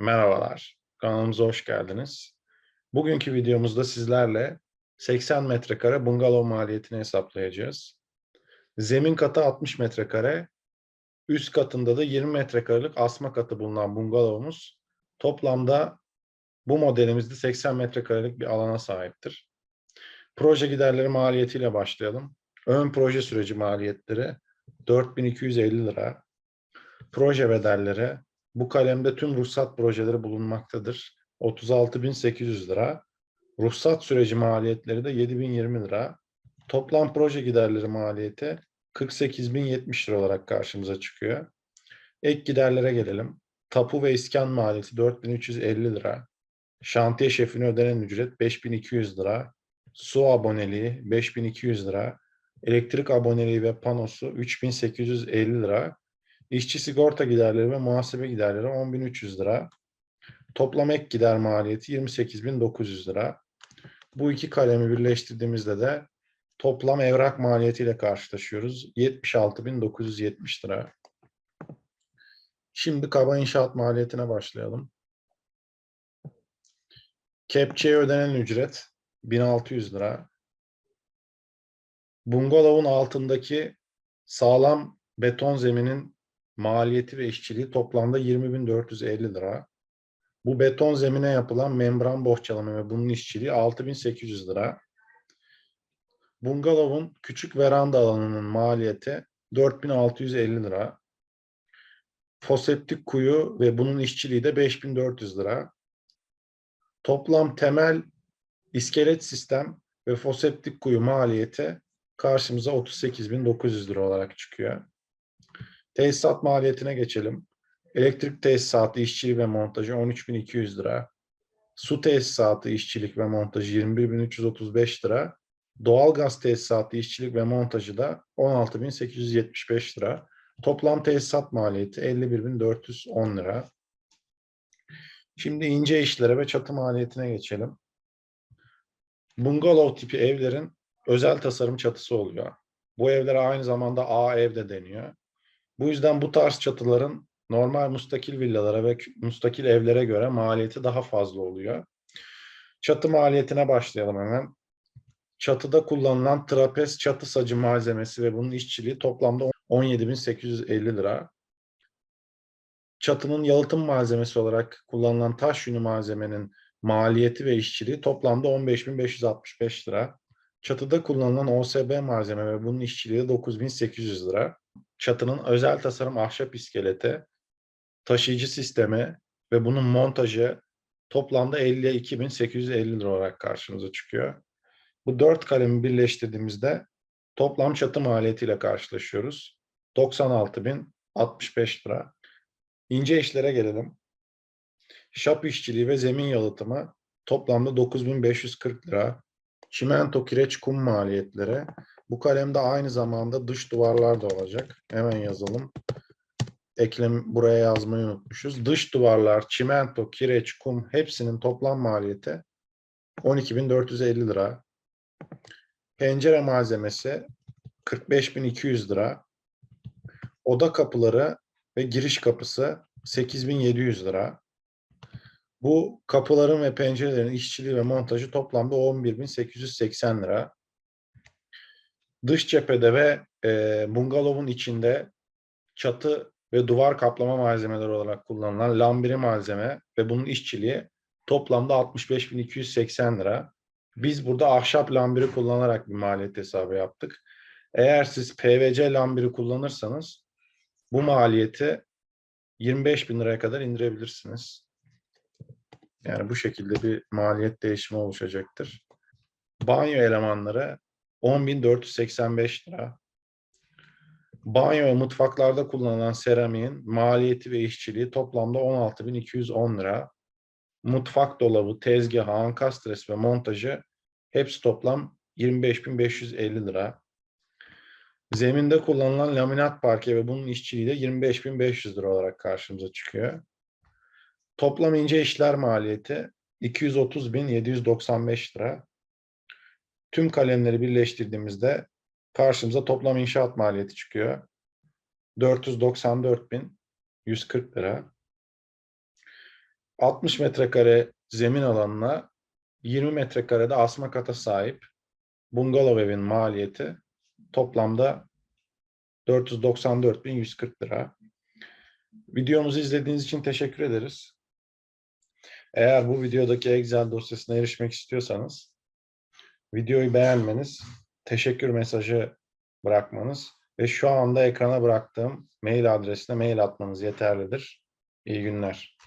Merhabalar, kanalımıza hoş geldiniz. Bugünkü videomuzda sizlerle 80 metrekare bungalov maliyetini hesaplayacağız. Zemin katı 60 metrekare, üst katında da 20 metrekarelik asma katı bulunan bungalovumuz toplamda bu modelimizde 80 metrekarelik bir alana sahiptir. Proje giderleri maliyetiyle başlayalım. Ön proje süreci maliyetleri 4250 lira. Proje bedelleri bu kalemde tüm ruhsat projeleri bulunmaktadır. 36.800 lira. Ruhsat süreci maliyetleri de 7.020 lira. Toplam proje giderleri maliyeti 48.070 lira olarak karşımıza çıkıyor. Ek giderlere gelelim. Tapu ve iskan maliyeti 4.350 lira. Şantiye şefine ödenen ücret 5.200 lira. Su aboneliği 5.200 lira. Elektrik aboneliği ve panosu 3.850 lira. İşçi sigorta giderleri ve muhasebe giderleri 10.300 lira. Toplam ek gider maliyeti 28.900 lira. Bu iki kalemi birleştirdiğimizde de toplam evrak maliyetiyle karşılaşıyoruz. 76.970 lira. Şimdi kaba inşaat maliyetine başlayalım. Kepçeye ödenen ücret 1600 lira. Bungalovun altındaki sağlam beton zeminin maliyeti ve işçiliği toplamda 20.450 lira. Bu beton zemine yapılan membran bohçalama ve bunun işçiliği 6.800 lira. Bungalovun küçük veranda alanının maliyeti 4.650 lira. Foseptik kuyu ve bunun işçiliği de 5.400 lira. Toplam temel iskelet sistem ve foseptik kuyu maliyeti karşımıza 38.900 lira olarak çıkıyor. Tesisat maliyetine geçelim. Elektrik tesisatı, işçiliği ve montajı 13.200 lira. Su tesisatı, işçilik ve montajı 21.335 lira. Doğalgaz tesisatı, işçilik ve montajı da 16.875 lira. Toplam tesisat maliyeti 51.410 lira. Şimdi ince işlere ve çatı maliyetine geçelim. Bungalov tipi evlerin özel tasarım çatısı oluyor. Bu evlere aynı zamanda A ev de deniyor. Bu yüzden bu tarz çatıların normal mustakil villalara ve mustakil evlere göre maliyeti daha fazla oluyor. Çatı maliyetine başlayalım hemen. Çatıda kullanılan trapez çatı sacı malzemesi ve bunun işçiliği toplamda 17.850 lira. Çatının yalıtım malzemesi olarak kullanılan taş yünü malzemenin maliyeti ve işçiliği toplamda 15.565 lira. Çatıda kullanılan OSB malzeme ve bunun işçiliği 9.800 lira çatının özel tasarım ahşap iskeleti, taşıyıcı sistemi ve bunun montajı toplamda 52.850 lira olarak karşımıza çıkıyor. Bu dört kalemi birleştirdiğimizde toplam çatı maliyetiyle karşılaşıyoruz. 96.065 lira. İnce işlere gelelim. Şap işçiliği ve zemin yalıtımı toplamda 9.540 lira. Çimento, kireç, kum maliyetleri bu kalemde aynı zamanda dış duvarlar da olacak. Hemen yazalım. Eklem buraya yazmayı unutmuşuz. Dış duvarlar, çimento, kireç, kum hepsinin toplam maliyeti 12.450 lira. Pencere malzemesi 45.200 lira. Oda kapıları ve giriş kapısı 8.700 lira. Bu kapıların ve pencerelerin işçiliği ve montajı toplamda 11.880 lira. Dış cephede ve e, bungalovun içinde çatı ve duvar kaplama malzemeleri olarak kullanılan lambiri malzeme ve bunun işçiliği toplamda 65.280 lira. Biz burada ahşap lambiri kullanarak bir maliyet hesabı yaptık. Eğer siz PVC lambiri kullanırsanız bu maliyeti 25 bin liraya kadar indirebilirsiniz. Yani bu şekilde bir maliyet değişimi oluşacaktır. Banyo elemanları 10.485 lira. Banyo ve mutfaklarda kullanılan seramiğin maliyeti ve işçiliği toplamda 16.210 lira. Mutfak dolabı, tezgahı, ankastres ve montajı hepsi toplam 25.550 lira. Zeminde kullanılan laminat parke ve bunun işçiliği de 25.500 lira olarak karşımıza çıkıyor. Toplam ince işler maliyeti 230.795 lira. Tüm kalemleri birleştirdiğimizde karşımıza toplam inşaat maliyeti çıkıyor. 494.140 lira. 60 metrekare zemin alanına 20 metrekarede asma kata sahip bungalov evin maliyeti toplamda 494.140 lira. Videomuzu izlediğiniz için teşekkür ederiz. Eğer bu videodaki Excel dosyasına erişmek istiyorsanız videoyu beğenmeniz, teşekkür mesajı bırakmanız ve şu anda ekrana bıraktığım mail adresine mail atmanız yeterlidir. İyi günler.